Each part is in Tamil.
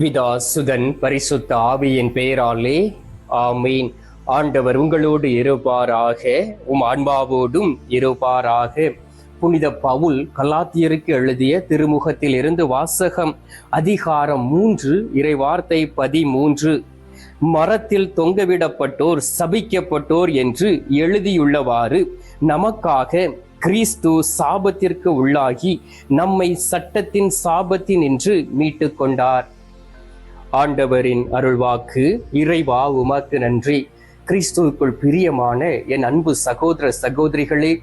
பிதா சுதன் பரிசுத்த ஆவியின் பெயராலே ஆமீன். ஆண்டவர் உங்களோடு இருப்பாராக உம் ஆன்மாவோடும் இருப்பாராக. புனித பவுல் கலாத்தியருக்கு எழுதிய திருமுகத்தில் இருந்து வாசகம் அதிகாரம் மூன்று இறைவார்த்தை பதிமூன்று. மரத்தில் தொங்கவிடப்பட்டோர் சபிக்கப்பட்டோர் என்று எழுதியுள்ளவாறு நமக்காக கிறிஸ்து சாபத்திற்கு உள்ளாகி நம்மை சட்டத்தின் சாபத்தின் என்று மீட்டு கொண்டார் ஆண்டவரின் அருள்வாக்கு இறைவா உமக்கு நன்றி. கிறிஸ்துவுக்குள் பிரியமான என் அன்பு சகோதர சகோதரிகளே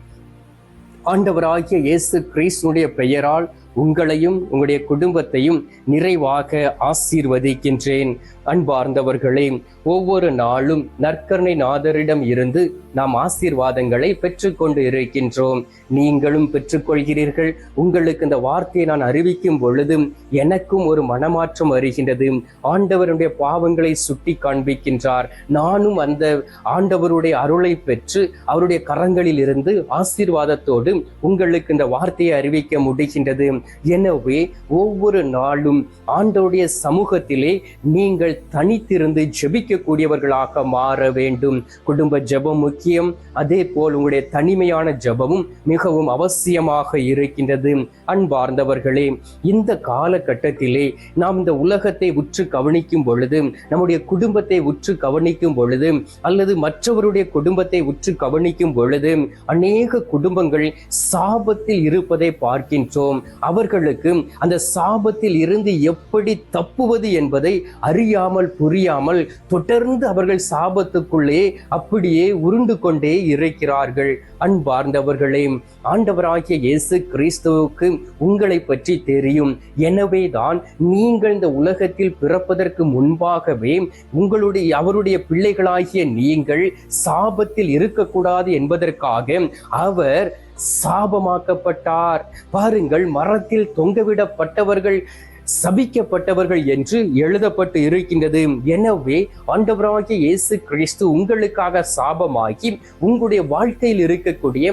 ஆண்டவராகிய இயேசு கிறிஸ்துடைய பெயரால் உங்களையும் உங்களுடைய குடும்பத்தையும் நிறைவாக ஆசீர்வதிக்கின்றேன். அன்பார்ந்தவர்களே ஒவ்வொரு நாளும் நற்கருணை நாதரிடம் இருந்து நாம் ஆசீர்வாதங்களை பெற்றுக்கொண்டு இருக்கின்றோம். நீங்களும் பெற்றுக்கொள்கிறீர்கள். உங்களுக்கு இந்த வார்த்தையை நான் அறிவிக்கும் பொழுதும் எனக்கும் ஒரு மனமாற்றம் வருகின்றது. ஆண்டவருடைய பாவங்களை சுட்டி காண்பிக்கின்றார். நானும் அந்த ஆண்டவருடைய அருளை பெற்று அவருடைய கரங்களில் இருந்து ஆசீர்வாதத்தோடு உங்களுக்கு இந்த வார்த்தையை அறிவிக்க முடிகின்றது. எனவே ஒவ்வொரு நாளும் ஆண்டவருடைய சமூகத்திலே நீங்கள் தனித்திருந்து ஜெபிக்கக்கூடியவர்களாக மாற வேண்டும். குடும்ப ஜெபம் முக்கியம். அதே போல் உங்களுடைய தனிமையான ஜெபமும் மிகவும் அவசியமாக இருக்கின்றது. அன்பார்ந்தவர்களே இந்த காலகட்டத்திலே நாம் இந்த உலகத்தை உற்று கவனிக்கும் பொழுது நம்முடைய குடும்பத்தை உற்று கவனிக்கும் பொழுது அல்லது மற்றவருடைய குடும்பத்தை உற்று கவனிக்கும் பொழுது அநேக குடும்பங்கள் சாபத்தில் இருப்பதை பார்க்கின்றோம். அவர்களுக்கு அந்த சாபத்தில் இருந்து எப்படி தப்புவது என்பதை அறியாமல் புரியாமல் தொடர்ந்து அவர்கள் சாபத்துக்குள்ளே அப்படியே உருண்டு கொண்டே இருக்கிறார்கள். அன்பார்ந்தவர்களே ஆண்டவராகிய இயேசு கிறிஸ்துவுக்கு உங்களை பற்றி தெரியும். எனவே தான் நீங்கள் இந்த உலகத்தில் பிறப்பதற்கு முன்பாகவே உங்களுடைய அவருடைய பிள்ளைகளாகிய நீங்கள் சாபத்தில் இருக்கக்கூடாது என்பதற்காக அவர் சாபமாக்கப்பட்டார். பாருங்கள் மரத்தில் தொங்கவிடப்பட்டவர்கள் சபிக்கப்பட்டவர்கள் என்று எழுதப்பட்டு இருக்கின்றது. எனவே ஆண்டவராகிய இயேசு கிறிஸ்து உங்களுக்காக சாபமாகி உங்களுடைய வாழ்க்கையில் இருக்கக்கூடிய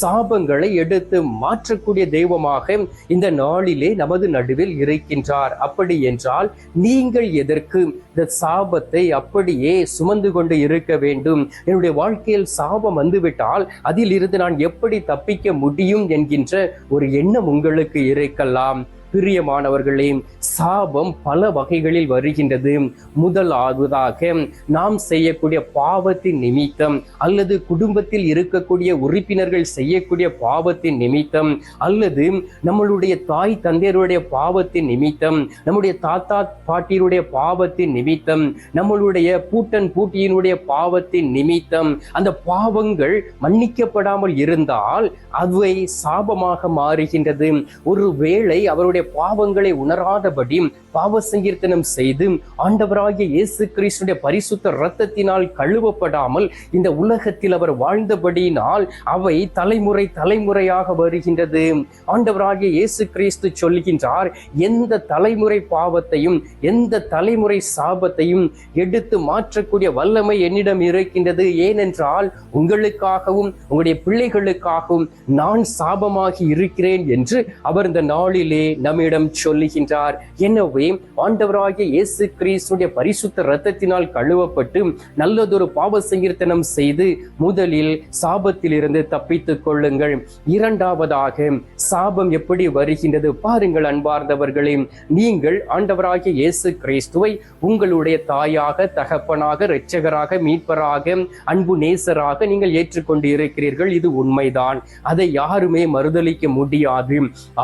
சாபங்களை எடுத்து மாற்றக்கூடிய தெய்வமாக இந்த நாளிலே நமது நடுவில் இருக்கின்றார். அப்படி என்றால் நீங்கள் எதற்கு இந்த சாபத்தை அப்படியே சுமந்து கொண்டு இருக்க வேண்டும்? என்னுடைய வாழ்க்கையில் சாபம் வந்துவிட்டால் அதில் இருந்து நான் எப்படி தப்பிக்க முடியும் என்கின்ற ஒரு எண்ணம் உங்களுக்கு இருக்கலாம். பிரியமானவர்களே சாபம் பல வகைகளில் வருகின்றது. முதலாவதாக நாம் செய்யக்கூடிய பாவத்தின் நிமித்தம் அல்லது குடும்பத்தில் இருக்கக்கூடிய உறுப்பினர்கள் செய்யக்கூடிய பாவத்தின் நிமித்தம் அல்லது நம்மளுடைய தாய் தந்தையருடைய பாவத்தின் நிமித்தம் நம்முடைய தாத்தா பாட்டியருடைய பாவத்தின் நிமித்தம் நம்மளுடைய பூட்டன் பூட்டியினுடைய பாவத்தின் நிமித்தம். அந்த பாவங்கள் மன்னிக்கப்படாமல் இருந்தால் அவை சாபமாக மாறுகின்றது. ஒருவேளை அவருடைய பாவங்களை உணராதபடி பாவ சங்கீர்த்தனம் செய்து ஆண்டவராகிய இயேசு கிறிஸ்துடைய பரிசுத்த இரத்தத்தினால் கழுவப்படாமல் இந்த உலகத்தில் அவர் வாழ்ந்தபடியினால் அவை தலைமுறை தலைமுறையாக வருகின்றது. ஆண்டவராகிய இயேசு கிறிஸ்து சொல்கின்றார் எந்த தலைமுறை பாவத்தையும் எந்த தலைமுறை சாபத்தையும் எடுத்து மாற்றக்கூடிய வல்லமை என்னிடம் இருக்கின்றது. ஏனென்றால் உங்களுக்காகவும் உங்களுடைய பிள்ளைகளுக்காகவும் நான் சாபமாகி இருக்கிறேன் என்று அவர் இந்த நாளிலே நம்மிடம் சொல்லுகின்றார். எனவே ஆண்டவராகிய இயேசு கிறிஸ்துடைய பரிசுத்த இரத்தத்தினால் கழுவப்பட்டு நல்லதொரு பாவ சங்கீர்த்தனம் செய்து முதலில் சாபத்திலிருந்து தப்பித்துக் கொள்ளுங்கள். இரண்டாவதாக சாபம் எப்படி வருகின்றது? பாருங்கள் அன்பார்ந்தவர்களே நீங்கள் ஆண்டவராகிய இயேசு கிறிஸ்துவை உங்களுடைய தாயாக தகப்பனாக இரட்சகராக மீட்பராக அன்பு நேசராக நீங்கள் ஏற்றுக்கொண்டு இருக்கிறீர்கள் இது உண்மைதான். அதை யாருமே மறுதளிக்க முடியாது.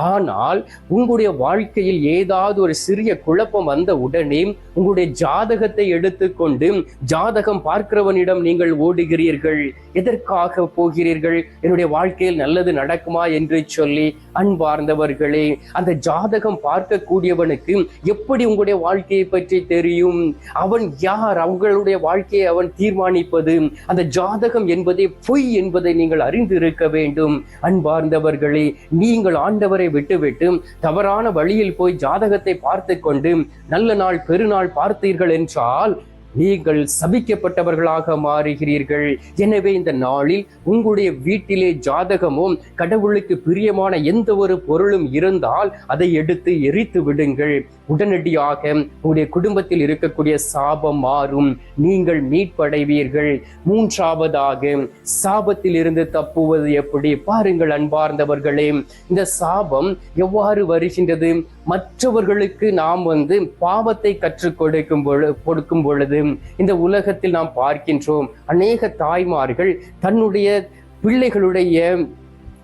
ஆனால் உங்களுடைய வாழ்க்கையில் ஏதாவது ஒரு சிறிய குழப்பம் வந்த உடனே உங்களுடைய ஜாதகத்தை எடுத்துக்கொண்டு ஜாதகம் பார்க்கிறவனிடம் நீங்கள் ஓடுகிறீர்கள். எதற்காக போகிறீர்கள்? என்னுடைய வாழ்க்கையில் நல்லது நடக்குமா என்று சொல்லி அன்பார்ந்தவர்களே அந்த ஜாதகம் பார்க்கக்கூடியவனுக்கு எப்படி உங்களுடைய வாழ்க்கையை பற்றி தெரியும்? அவன் யார்? அவங்களுடைய வாழ்க்கையை அவன் தீர்மானிப்பது? அந்த ஜாதகம் என்பதே பொய் என்பதை நீங்கள் அறிந்து இருக்க வேண்டும். அன்பார்ந்தவர்களே நீங்கள் ஆண்டவரை விட்டுவிட்டு தவறான வழியில் போய் ஜாதகத்தை பார்த்து கொண்டு நல்ல நாள் பெருநாள் பார்த்தீர்கள் என்றால் நீங்கள் சபிக்கப்பட்டவர்களாக மாறுகிறீர்கள். எனவே இந்த நாளில் உங்களுடைய வீட்டிலே ஜாதகமும் கடவுளுக்கு பிரியமான எந்த ஒரு பொருளும் இருந்தால் அதை எடுத்து எரித்து விடுங்கள். உடனடியாக உங்களுடைய குடும்பத்தில் இருக்கக்கூடிய சாபம் மாறும். நீங்கள் மீட்படைவீர்கள். மூன்றாவதாக சாபத்தில் இருந்து தப்புவது எப்படி? பாருங்கள் அன்பார்ந்தவர்களே இந்த சாபம் எவ்வாறு வருகின்றது? மற்றவர்களுக்கு நாம் வந்து பாவத்தை கற்றுக் கொடுக்கும் பொழு கொடுக்கும் பொழுது இந்த உலகத்தில் நாம் பார்க்கின்றோம். அநேக தாய்மார்கள் தன்னுடைய பிள்ளைகளுடைய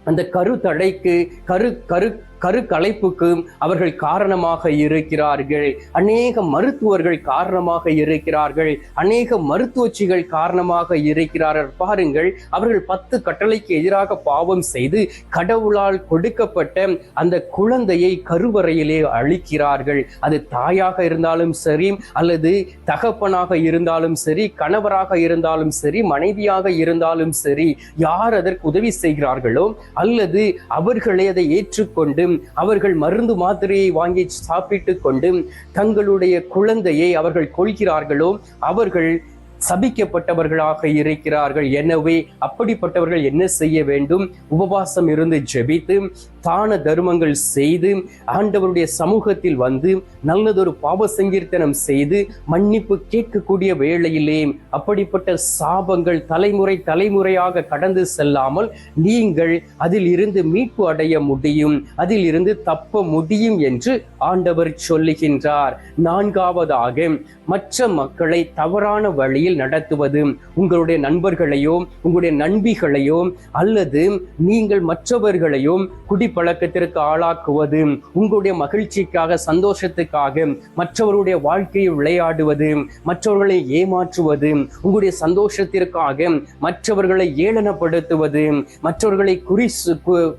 அந்த கருத்தடைக்கு கரு கரு கருக்கலைப்புக்கும் அவர்கள் காரணமாக இருக்கிறார்கள். அநேக மருத்துவர்கள் காரணமாக இருக்கிறார்கள். அநேக மருத்துவச்சிகள் காரணமாக இருக்கிறார்கள். பாருங்கள் அவர்கள் பத்து கட்டளைக்கு எதிராக பாவம் செய்து கடவுளால் கொடுக்கப்பட்ட அந்த குழந்தையை கருவறையிலே அழிக்கிறார்கள். அது தாயாக இருந்தாலும் சரி அல்லது தகப்பனாக இருந்தாலும் சரி கணவராக இருந்தாலும் சரி மனைவியாக இருந்தாலும் சரி யார் அதற்கு உதவி செய்கிறார்களோ அல்லது அவர்களே அதை ஏற்றுக்கொண்டு அவர்கள் மருந்து மாத்திரையை வாங்கி சாப்பிட்டு கொண்டு தங்களுடைய குழந்தையை அவர்கள் கொள்கிறார்களோ அவர்கள் சபிக்கப்பட்டவர்களாக இருக்கிறார்கள். எனவே அப்படிப்பட்டவர்கள் என்ன செய்ய வேண்டும்? உபவாசம் இருந்து ஜெபித்து தான தர்மங்கள் செய்து ஆண்டவருடைய சமூகத்தில் வந்து நல்லதொரு பாவ சங்கீர்த்தனம் செய்து மன்னிப்பு கேட்கக்கூடிய வேளையிலே அப்படிப்பட்ட சாபங்கள் தலைமுறை தலைமுறையாக கடந்து செல்லாமல் நீங்கள் அதில் இருந்து மீட்பு அடைய முடியும். அதில் இருந்து தப்ப முடியும் என்று ஆண்டவர் சொல்லுகின்றார். நான்காவதாக மற்ற மக்களை தவறான வழியில் வழியில் நடத்துவது உங்களுடைய நண்பர்களையோ உங்களுடைய நண்பிகளையோ அல்லது நீங்கள் மற்றவர்களையோ குடிப்பழக்கத்திற்கு ஆளாக்குவது உங்களுடைய மகிழ்ச்சிக்காக சந்தோஷத்துக்காக மற்றவருடைய வாழ்க்கையை விளையாடுவது மற்றவர்களை ஏமாற்றுவது உங்களுடைய சந்தோஷத்திற்காக மற்றவர்களை ஏளனப்படுத்துவது மற்றவர்களை குறி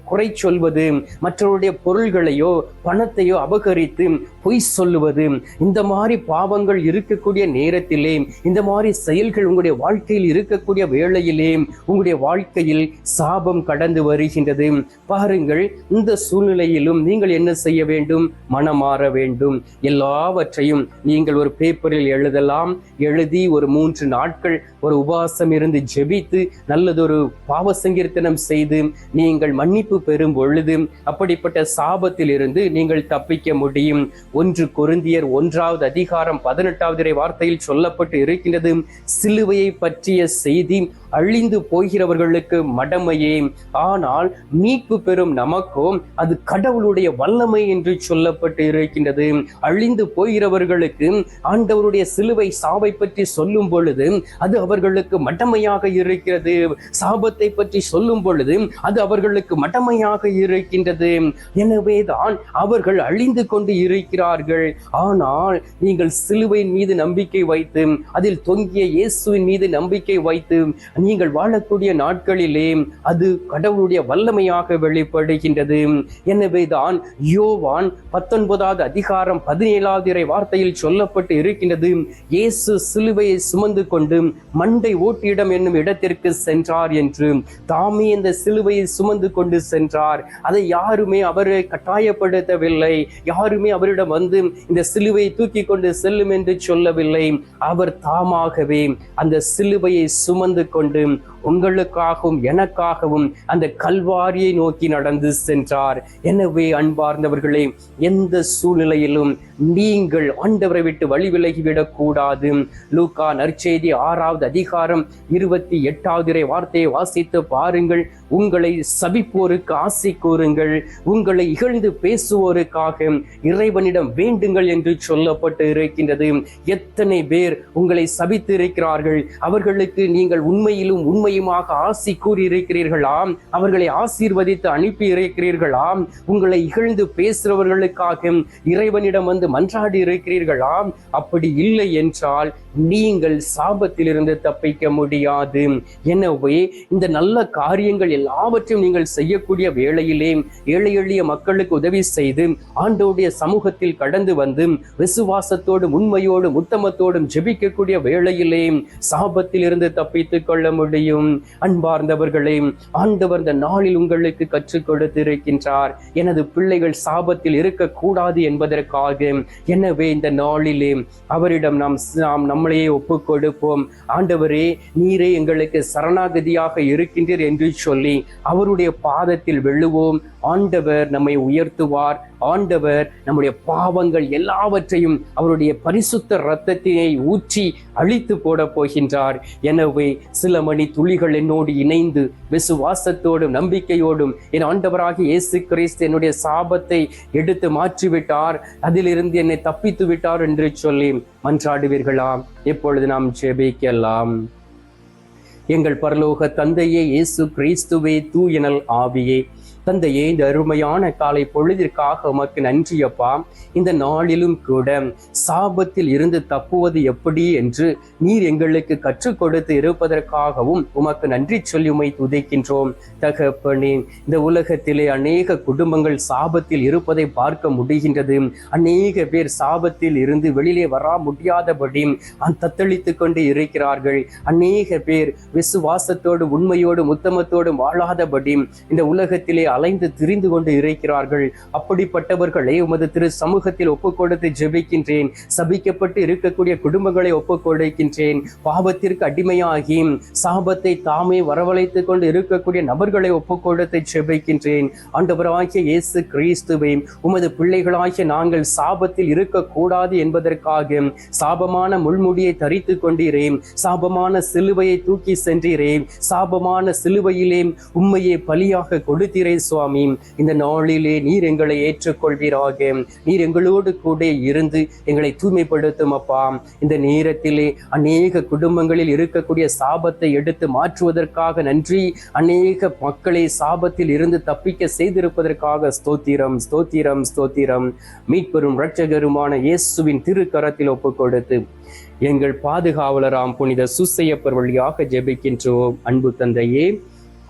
குறை சொல்வது மற்றவருடைய பொருள்களையோ பணத்தையோ அபகரித்து பொய் சொல்லுவது இந்த மாதிரி பாவங்கள் இருக்கக்கூடிய நேரத்திலே இந்த மாதிரி செயல்கள் உங்களுடைய வாழ்க்கையில் இருக்கக்கூடிய வேளையிலே உங்களுடைய வாழ்க்கையில் சாபம் கடந்து வருகின்றது. பாருங்கள் இந்த சூழ்நிலையிலும் நீங்கள் என்ன செய்ய வேண்டும்? மனமாற வேண்டும். எல்லாவற்றையும் நீங்கள் ஒரு பேப்பரில் எழுதலாம். எழுதி ஒரு மூன்று நாட்கள் ஒரு உபவாசம் இருந்து ஜெபித்து நல்லதொரு பாவ சங்கீர்த்தனம் செய்து நீங்கள் மன்னிப்பு பெறும் பொழுது அப்படிப்பட்ட சாபத்தில் இருந்து நீங்கள் தப்பிக்க முடியும். ஒன்று கொருந்தியர் ஒன்றாவது அதிகாரம் பதினெட்டாவது வார்த்தையில் சொல்லப்பட்டு இருக்கின்றது. சிலுவையை பற்றிய செய்தி அழிந்து போகிறவர்களுக்கு மடமையே. ஆனால் மீட்பு பெறும் நமக்கும் அது கடவுளுடைய வல்லமை என்று சொல்லப்பட்டு இருக்கின்றது. அழிந்து போகிறவர்களுக்கு ஆண்டவருடைய சிலுவை சாவை பற்றி சொல்லும் பொழுது அது அவர்களுக்கு மட்டமையாக இருக்கிறது. சாபத்தை பற்றி சொல்லும் பொழுது அது அவர்களுக்கு மட்டமையாக இருக்கின்றது. எனவேதான் அவர்கள் அழிந்து கொண்டு இருக்கிறார்கள். ஆனால் நீங்கள் சிலுவையின் மீது நம்பிக்கை வைத்து அதில் தொங்கிய இயேசுவின் மீது நம்பிக்கை வைத்து நீங்கள் வாழக்கூடிய நாட்களிலே அது கடவுளுடைய வல்லமையாக வெளிப்படுகின்றது. எனவேதான் யோவான் பத்தொன்பதாவது அதிகாரம் பதினேழாவது இறை வார்த்தையில் சொல்லப்பட்டு இருக்கின்றது. இயேசு சிலுவையை சுமந்து கொண்டு மண்டை ஓட்டியிடம் என்னும் இடத்திற்கு சென்றார் என்று. தாமே இந்த சிலுவையை சுமந்து கொண்டு சென்றார். அதை யாருமே அவரை கட்டாயப்படுத்தவில்லை. யாருமே அவரிடம் வந்து இந்த சிலுவையை தூக்கி கொண்டு செல்லும் என்று சொல்லவில்லை. அவர் தாமாகவே அந்த சிலுவையை சுமந்து கொண்டு உங்களுக்காகவும் எனக்காகவும் அந்த கல்வாரியை நோக்கி நடந்து சென்றார். எனவே அன்பார்ந்தவர்களே எந்த சூழ்நிலையிலும் நீங்கள் ஆண்டவரை விட்டு வழி விலகிவிடக் கூடாது. லூகா நற்செய்தி ஆறாவது அதிகாரம் இருபத்தி எட்டாவது இறை வார்த்தையை வாசித்து பாருங்கள். உங்களை சபிப்போருக்கு ஆசை கூறுங்கள். உங்களை இகழ்ந்து பேசுவோருக்காக இறைவனிடம் வேண்டுங்கள் என்று சொல்லப்பட்டு இருக்கின்றது. எத்தனை பேர் உங்களை சபித்து இருக்கிறார்கள்? அவர்களுக்கு நீங்கள் உண்மையிலும் உண்மையுமாக ஆசி கூறி இருக்கிறீர்களாம் அவர்களை ஆசீர்வதித்து அனுப்பி இருக்கிறீர்களாம் உங்களை இகழ்ந்து பேசுறவர்களுக்காக இறைவனிடம் வந்து மன்றாடி இருக்கிறீர்களாம். அப்படி இல்லை என்றால் நீங்கள் சாபத்திலிருந்து தப்பிக்க முடியாது. எனவே இந்த நல்ல காரியங்கள் எல்லாவற்றையும் நீங்கள் செய்யக்கூடிய வேளையிலே ஏழை எளிய மக்களுக்கு உதவி செய்து ஆண்டோடைய சமூகத்தில் கடந்து வந்து விசுவாசத்தோடும் உண்மையோடும் உத்தமத்தோடும் ஜெபிக்கக்கூடிய வேளையிலே சாபத்திலிருந்து தப்பித்துக் கொள்ள முடியும். அன்பார்ந்தவர்களே ஆண்டவர் இந்த நாளில் உங்களுக்கு கற்றுக் கொடுத்திருக்கின்றார். எனது பிள்ளைகள் சாபத்தில் இருக்கக்கூடாது என்பதற்காக எனவே இந்த நாளிலே அவரிடம் நாம் நாம் நம்முடைய நம்மளையே ஒப்பு கொடுப்போம் ஆண்டவரே நீரே எங்களுக்கு சரணாகதியாக இருக்கின்றீர் என்று சொல்லி அவருடைய பாதத்தில் வெள்ளுவோம் ஆண்டவர் நம்மை உயர்த்துவார். ஆண்டவர் நம்முடைய பாவங்கள் எல்லாவற்றையும் அவருடைய பரிசுத்த இரத்தத்தினை ஊற்றி அழித்து போட போகின்றார். எனவே சில மணி துளிகள் என்னோடு இணைந்து விசுவாசத்தோடும் நம்பிக்கையோடும் என் ஆண்டவராக இயேசு கிறிஸ்து என்னுடைய சாபத்தை எடுத்து மாற்றிவிட்டார். அதிலிருந்து என்னை தப்பித்து விட்டார் என்று சொல்லி மன்றாடுவீர்களாம். எப்பொழுது நாம் ஜெபிக்கலாம். எங்கள் பரலோக தந்தையே இயேசு கிறிஸ்துவே தூயனல் ஆவியே தந்தையே இந்த அருமையான காலை பொழுதிற்காக உமக்கு நன்றியப்பா இந்த நாளிலும் கூட சாபத்தில் இருந்து தப்புவது எப்படி என்று நீர் எங்களுக்கு கற்றுக் கொடுத்து இருப்பதற்காகவும் உமக்கு நன்றி சொல்லி உமை துதைக்கின்றோம். தகப்பனே இந்த உலகத்திலே அநேக குடும்பங்கள் சாபத்தில் இருப்பதை பார்க்க முடிகின்றது. அநேக பேர் சாபத்தில் இருந்து வெளியிலே வரா முடியாதபடி தத்தளித்து கொண்டு இருக்கிறார்கள். அநேக பேர் விசுவாசத்தோடு உண்மையோடும் உத்தமத்தோடும் வாழாதபடி இந்த உலகத்திலே அலைந்து திரிந்து கொண்டு இருக்கிறார்கள் அப்படிப்பட்டவர்களை உமது திரு சமூகத்தில் ஒப்புக்கொடுத்து ஜெபிக்கின்றேன். சபிக்கப்பட்டு இருக்கக்கூடிய குடும்பங்களை ஒப்புக்கொடுக்கின்றேன். பாவத்திற்கு அடிமையாகி சாபத்தை தாமே வரவழைத்துக் கொண்டு இருக்கக்கூடிய நபர்களை ஒப்புக்கொடுத்து ஜெபிக்கின்றேன். ஆண்டவராகிய இயேசு கிறிஸ்துவை உமது பிள்ளைகளாகிய நாங்கள் சாபத்தில் இருக்கக்கூடாது என்பதற்காக சாபமான முள்முடியை தரித்து கொண்டீரேன். சாபமான சிலுவையை தூக்கி சென்றீரேன் சாபமான சிலுவையிலே உண்மையை பலியாக கொடுத்தீரே சுவாமி இந்த நாளிலே நீர் எங்களை ஏற்றுக்கொள்வீராக. நீர் எங்களோடு கூட இருந்து எங்களை தூய்மைப்படுத்தும் அப்பா இந்த நேரத்திலே அநேக குடும்பங்களில் இருக்கக்கூடிய சாபத்தை எடுத்து மாற்றுவதற்காக நன்றி. அநேக மக்களை சாபத்தில் இருந்து தப்பிக்க செய்திருப்பதற்காக ஸ்தோத்திரம் ஸ்தோத்திரம் ஸ்தோத்திரம். மீட்பெரும் இரட்சகருமான இயேசுவின் திருக்கரத்தில் ஒப்பு கொடுத்து எங்கள் பாதுகாவலராம் புனித சுசையப்பர் வழியாக ஜெபிக்கின்றோம். அன்பு தந்தையே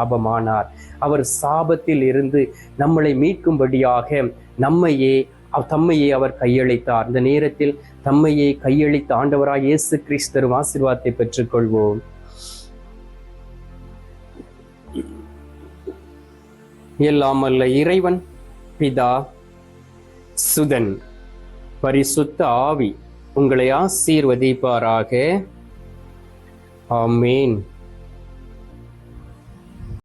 சாபமானார். அவர் சாபத்தில் இருந்து நம்மளை மீட்கும்படியாக நம்மையே தம்மையே அவர் கையளித்தார். இந்த நேரத்தில் தம்மையே கையளித்த ஆண்டவராக இயேசு கிறிஸ்தரும் ஆசீர்வாதத்தை பெற்றுக்கொள்வோம். எல்லாம் அல்ல இறைவன் பிதா சுதன் பரிசுத்த ஆவி உங்களை ஆசீர்வதிப்பாராக. ஆமேன்.